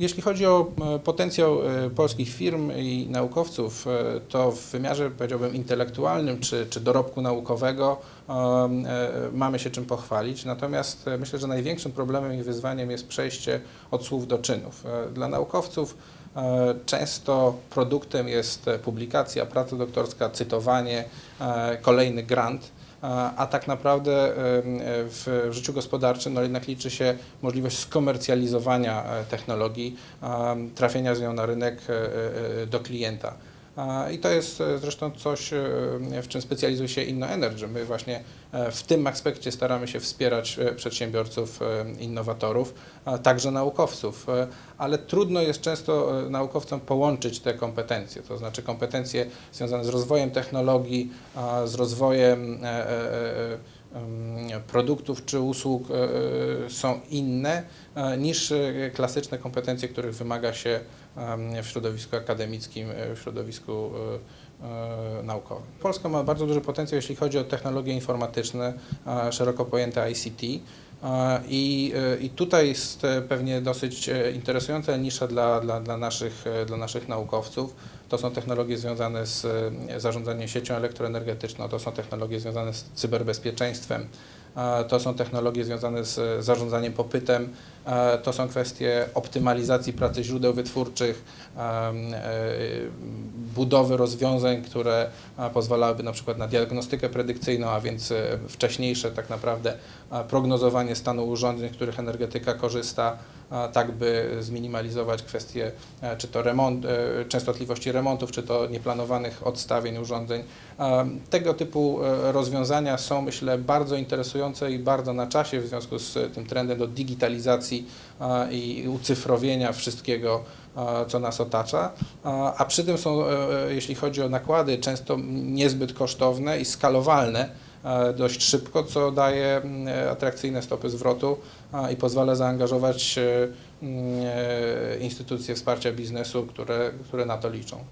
Jeśli chodzi o e, potencjał e, polskich firm i naukowców, e, to w wymiarze powiedziałbym intelektualnym czy, czy dorobku naukowego mamy się czym pochwalić. Natomiast myślę, że największym problemem i wyzwaniem jest przejście od słów do czynów. Dla naukowców często produktem jest publikacja, praca doktorska, cytowanie, kolejny grant. A tak naprawdę w życiu gospodarczym no jednak liczy się możliwość skomercjalizowania e, technologii, trafienia z nią na rynek e, e, do klienta. I to jest e, zresztą coś, e, w czym specjalizuje się InnoEnergy. My właśnie e, w tym aspekcie staramy się wspierać przedsiębiorców, innowatorów, także naukowców, ale trudno jest często naukowcom połączyć te kompetencje, to znaczy kompetencje związane z rozwojem technologii, z rozwojem em, produktów czy usług są inne niż klasyczne kompetencje, których wymaga się w środowisku akademickim, e, w środowisku e, e, naukowym. Polska ma bardzo duży potencjał, jeśli chodzi o technologie informatyczne, szeroko pojęte ICT. I, I tutaj jest pewnie dosyć interesująca nisza dla, dla, dla, naszych, dla naszych naukowców. To są technologie związane z zarządzaniem siecią elektroenergetyczną, to są technologie związane z cyberbezpieczeństwem, to są technologie związane z zarządzaniem popytem, to są kwestie optymalizacji pracy źródeł wytwórczych, e, budowy rozwiązań, które pozwalałyby na przykład na diagnostykę predykcyjną, a więc e, wcześniejsze tak naprawdę prognozowanie stanu urządzeń, z których energetyka korzysta, tak by zminimalizować kwestie e, czy to remont, częstotliwości remontów, czy to nieplanowanych odstawień urządzeń. Tego typu rozwiązania są myślę bardzo interesujące i bardzo na czasie w związku z tym trendem do digitalizacji i ucyfrowienia wszystkiego, co nas otacza, a przy tym są, e, e, jeśli chodzi o nakłady, często niezbyt kosztowne i skalowalne, e, dość szybko, co daje mm, atrakcyjne stopy zwrotu i pozwala zaangażować mm, instytucje wsparcia biznesu, które, które na to liczą.